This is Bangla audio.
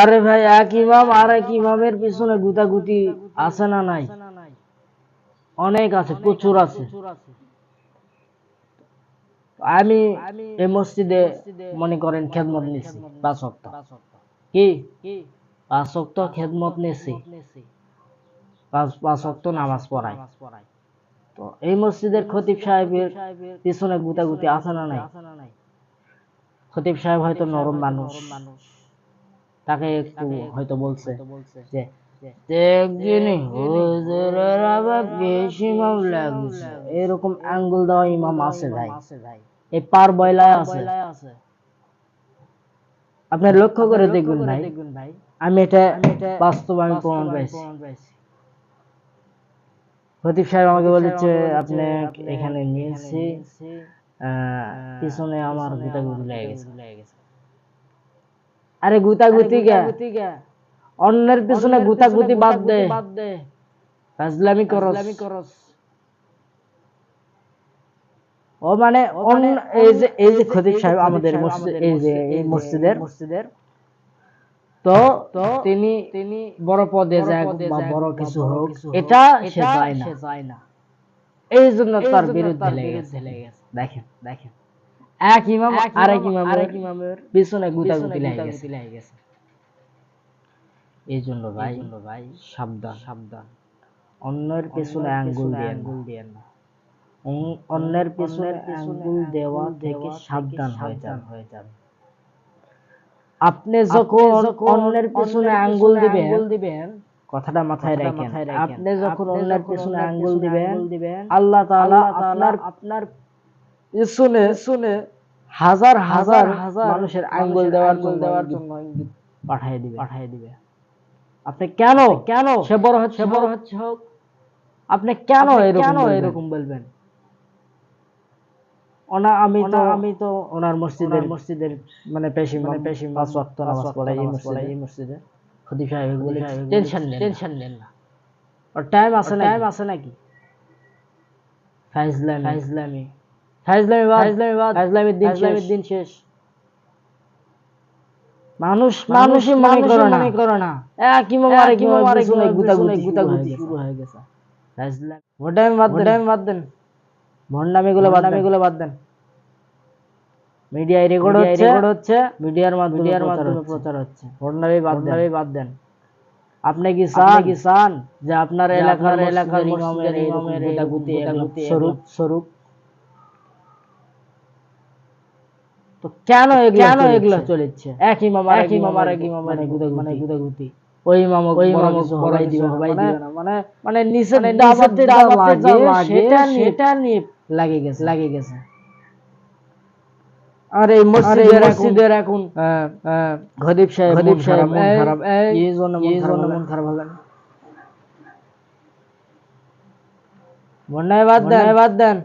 আরে ভাই এক ইমাম আর এক ইমামের পিছনে গুতাগুতি আছে না নাই? অনেক আছে প্রচুর আছে আমি এই মসজিদে মনে করেন খেদমত নিছি পাঁচ সপ্তাহ কি? পাঁচ সপ্তাহ খেদমত নিছি। পাঁচ পাঁচ সপ্তাহ নামাজ পড়াই। তো এই মসজিদের খতিব সাহেবের পিছনে গুতাগুতি আছে না নাই? খতিব সাহেব হয়তো নরম মানুষ। তাকে একটু হয়তো বলছে যে দেখছিনি হুজুরের আবার বেশি ইমাম লাগছে। এরকম আঙ্গুল দেওয়া ইমাম আছে ভাই। এই পার বয়লায় আছে। আপনি লক্ষ্য করে দেখবেন ভাই। আমি এটা বাস্তব আমি প্রমাণ পাইছি। প্রদীপ সাহেব আমাকে বলেছে আপনি এখানে নিয়েছি। আহ, পিছনে আমার গুতাগুতি লেগে গেছে। আরে গুতাগুতি গা অন্যের পিছনে গুতাগুতি বাদ দে। ফাজলামি করস। ও মানে অন্য এই যে এই যে খতিব সাহেব আমাদের মসজিদ এই যে এই মসজিদের মসজিদের। তো তিনি তিনি বড় পদে যায় বা বড় কিছু হোক এটা সে যায় না। এই জন্য তার বিরুদ্ধে লেগে গেছে। দেখেন দেখেন। এক ইমাম আরেক ইমাম আরেক ইমামের পিছনে গুতাগুতি লেগে গেছে। এই জন্য ভাই ভাই সাবধান। সাবধান। অন্যের পেছনে আঙ্গুল দিয়ে আঙ্গুল দিয়ে না। অন্যের পেছনে আঙ্গুল দেওয়া থেকে সাবধান হয়ে যান। হয়ে যান। আপনি যখন অন্যের পেছনে আঙ্গুল দিবেন কথাটা মাথায় রাখেন। আপনি যখন অন্যের পেছনে আঙ্গুল দিবেন আল্লাহ তাআলা আপনার আপনার পিছনে শুনে হাজার হাজার হাজার মানুষের আঙ্গুল দেওয়ার জন্য দেওয়ার জন্য পাঠিয়ে দিবে। পাঠিয়ে দিবে। আপনি কেন? কেন? সে বড় হচ্ছে বড় হচ্ছে হোক। আপনি কেন এরকম এরকম বলবেন? ওনা আমি তো আমি তো ওনার মসজিদের মসজিদের মানে পেশি মানে পেশি পাঁচ ওয়াক্ত নামাজ এই মসজিদে। এই মসজিদে। খতিব সাহেব বলে টেনশন নেন টেনশন নেন না। ওর টাইম আছে না টাইম আছে নাকি? ফাইজলামি। ফাইজলামি। ফাইজলামি বাদ ফাইজলামি বাদ দিন শেষ দিন শেষ মানুষ মানুষই মনে করে না মনে করে না এক ইমাম আরেক ইমাম আরেক ইমাম গুতাগুতি গুতাগুতি শুরু হয়ে গেছে ফাইজলামি ভোটামি বাদ দেন ভোটামি বাদ দেন ভন্ডামি গুলো ভন্ডামি গুলো বাদ দেন মিডিয়ায় রেকর্ড হচ্ছে রেকর্ড হচ্ছে মিডিয়ার মাধ্যমে মিডিয়ার মাধ্যমে প্রচার হচ্ছে। ভন্ডামি বাদ দেন বাদ দেন আপনি কি চান কি চান? যে আপনার এলাকার এলাকার ইমামের ইমামের গুতাগুতি স্বরূপ স্বরূপ তো কেন কেন এগুলো চলেছে? এক ইমাম এক ইমাম আর এক ইমাম মানে গুতাগুতি মানে ওই ইমাম ওই ইমাম হবাই দিবে হবাই দিবে না। মানে মানে নিচে দাবাতে দাবাতে সেটা সেটা নিয়ে লাগে গেছে লাগে গেছে। আর এই মসজিদের এখন খদিব সাহেব সাহেব মন খারাপ। এই জন্য মন খারাপ হবে না। বাদ দেন। বাদ দেন।